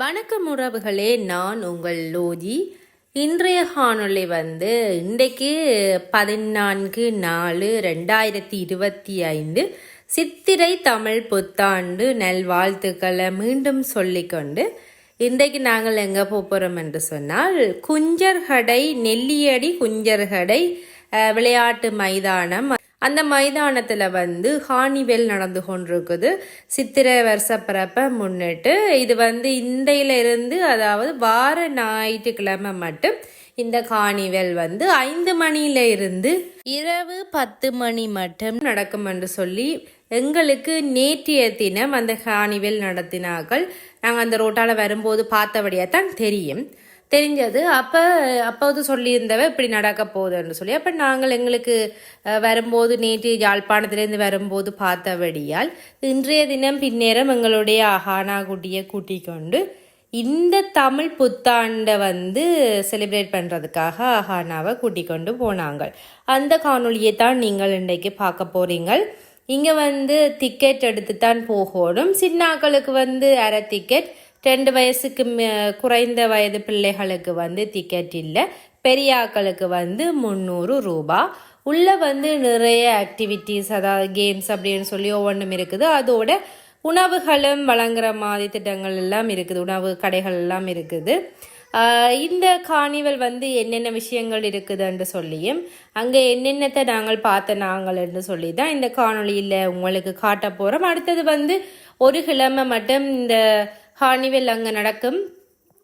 வணக்கம் உறவுகளே நான் உங்கள் லோதி. இன்றைய காணொளி வந்து இன்றைக்கு பதினான்கு நாலு ரெண்டாயிரத்தி இருபத்தி ஐந்து சித்திரை தமிழ் புத்தாண்டு நல்வாழ்த்துக்களை மீண்டும் சொல்லிக்கொண்டு இன்றைக்கு நாங்கள் எங்கே போகிறோம் என்று சொன்னால் குஞ்சர்கடை நெல்லியடி குஞ்சர்கடை விளையாட்டு மைதானம் அந்த மைதானத்தில் வந்து ஹானிவெல் நடந்து கொண்டிருக்குது. சித்திரை வருஷப்பிறப்ப முன்னிட்டு இது வந்து இந்தையில இருந்து அதாவது வார ஞாயிற்றுக்கிழமை மட்டும் இந்த காணிவெல் வந்து ஐந்து மணியில இருந்து இரவு பத்து மணி மட்டும் நடக்கும் என்று சொல்லி எங்களுக்கு நேற்றைய தினம் அந்த காணிவெல் நடத்தினார்கள். நாங்கள் அந்த ரோட்டால் வரும்போது பார்த்தபடியாக தான் தெரியும். தெரிஞ்சது. அப்போ அப்போது சொல்லியிருந்தவ இப்படி நடக்க போகுதுன்னு சொல்லி. அப்போ நாங்கள் எங்களுக்கு வரும்போது நேற்று யாழ்ப்பாணத்திலேருந்து வரும்போது பார்த்தபடியால் இன்றைய தினம் பின்னேரம் எங்களுடைய அஹானா குட்டியை கூட்டிக் கொண்டு இந்த தமிழ் புத்தாண்டை வந்து செலிப்ரேட் பண்ணுறதுக்காக அஹானாவை கூட்டிக் கொண்டு போனாங்க அந்த காணொளியை தான் நீங்கள் இன்றைக்கு பார்க்க போகிறீங்கள் இங்கே வந்து டிக்கெட் எடுத்து தான் போகணும். சின்னாக்களுக்கு வந்து அரை டிக்கெட் ரெண்டு வயசுக்கு மே- குறைந்த வயது பிள்ளைகளுக்கு வந்து டிக்கெட் இல்லை. பெரியாக்களுக்கு வந்து முந்நூறு ரூபா. உள்ள வந்து நிறைய ஆக்டிவிட்டீஸ் அதாவது கேம்ஸ் அப்படின்னு சொல்லி ஒவ்வொன்றும் இருக்குது. அதோட உணவுகளும் வழங்குற மாதிரி திட்டங்கள் எல்லாம் இருக்குது. உணவு கடைகள் எல்லாம் இருக்குது. இந்த காணிவல் வந்து என்னென்ன விஷயங்கள் இருக்குதுன்னு சொல்லியும் அங்கே என்னென்னத்தை நாங்கள் பார்த்த நாங்கள் என்று சொல்லி தான் இந்த காணொளியில் உங்களுக்கு காட்ட போகிறோம் அடுத்தது வந்து ஒரு கிழமை மட்டும் இந்த ஹார்னிவெல் அங்கே நடக்கும்.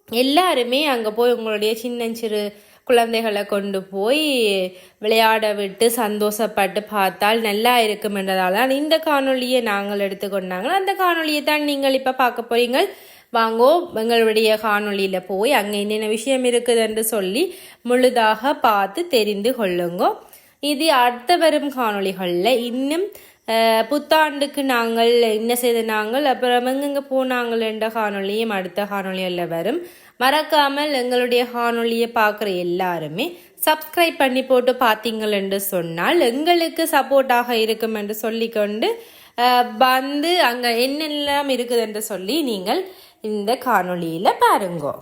எல்லாருமே அங்கே போய் உங்களுடைய சின்னஞ்சிறு குழந்தைகளை கொண்டு போய் விளையாட விட்டு சந்தோஷப்பட்டு பார்த்தால் நல்லா இருக்கும் என்றதால் தான் இந்த காணொலியை நாங்கள் எடுத்துக்கொண்டாங்க. அந்த காணொலியை தான் நீங்கள் இப்போ பார்க்க போறீங்க வாங்கோ எங்களுடைய காணொளியில் போய் அங்கே என்னென்ன விஷயம் இருக்குது என்று சொல்லி முழுதாக பார்த்து தெரிந்து கொள்ளுங்கோ. இது அடுத்த வரும் காணொளிகளில் இன்னும் Eh, புத்தாண்டுக்கு நாங்கள் என்ன செய்த நாங்கள்? அப்புறம் எங்கெங்க போனாங்கள் என்ற காணொலியும் அடுத்த காணொலியில் வரும். மறக்காமல் எங்களுடைய காணொலியை பார்க்குற எல்லாருமே சப்ஸ்கிரைப் பண்ணி போட்டு பார்த்தீங்கள் என்று சொன்னால் எங்களுக்கு சப்போர்ட்டாக இருக்கும் என்று சொல்லிக்கொண்டு eh, வந்து அங்கே என்னெல்லாம் இருக்குது என்று சொல்லி நீங்கள் இந்த காணொளியில் பாருங்கோ.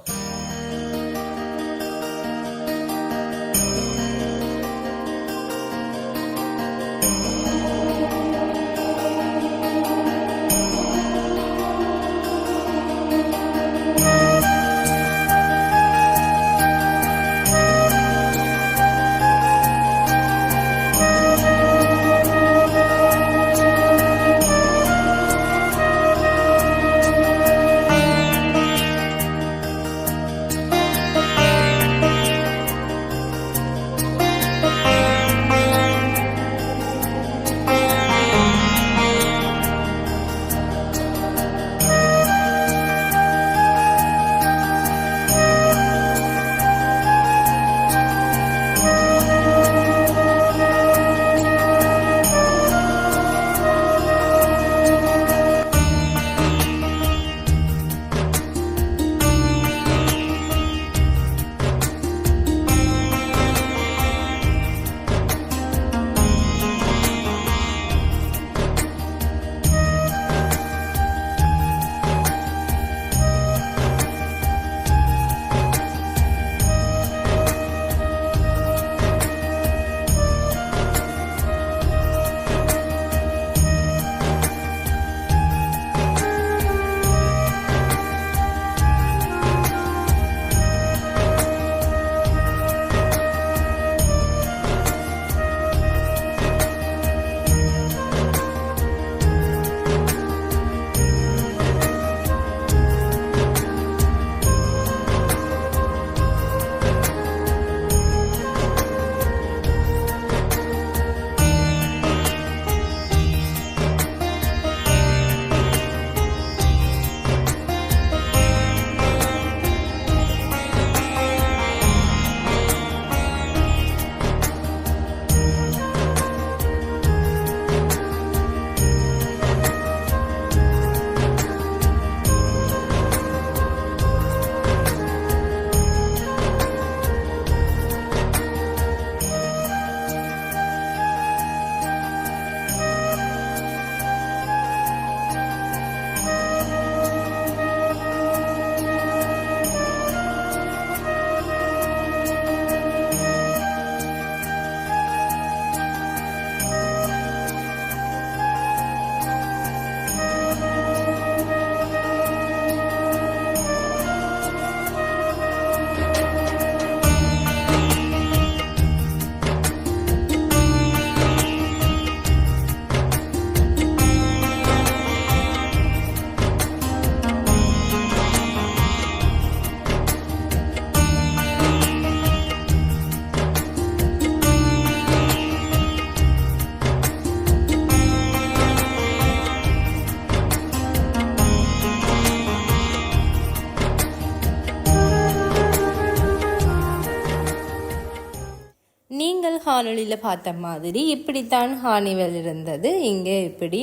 காணொளியில் பார்த்த மாதிரி இப்படித்தான் ஹானிவெல் இருந்தது. இங்கே இப்படி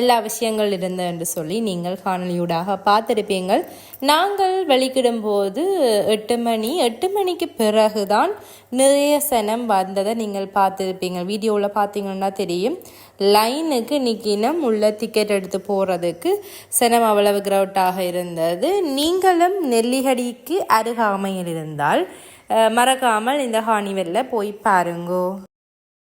எல்லா விஷயங்கள் இருந்தது என்று சொல்லி நீங்கள் காணொலியூடாக பார்த்துருப்பீங்கள் நாங்கள் வெளிக்கிடும் போது எட்டு மணி எட்டு மணிக்கு பிறகுதான் நிறைய சனம் வந்ததை நீங்கள் பார்த்துருப்பீங்க வீடியோவில் பார்த்தீங்கன்னா தெரியும். லைனுக்கு நிற்கினம் உள்ள டிக்கெட் எடுத்து போகிறதுக்கு சனம் அவ்வளவு கிரவுட்டாக இருந்தது. நீங்களும் நெல்லிகடிக்கு அருகாமையில் இருந்தால் மறக்காமல் இந்த ஹானிவெல்ல போய் பாருங்கோ.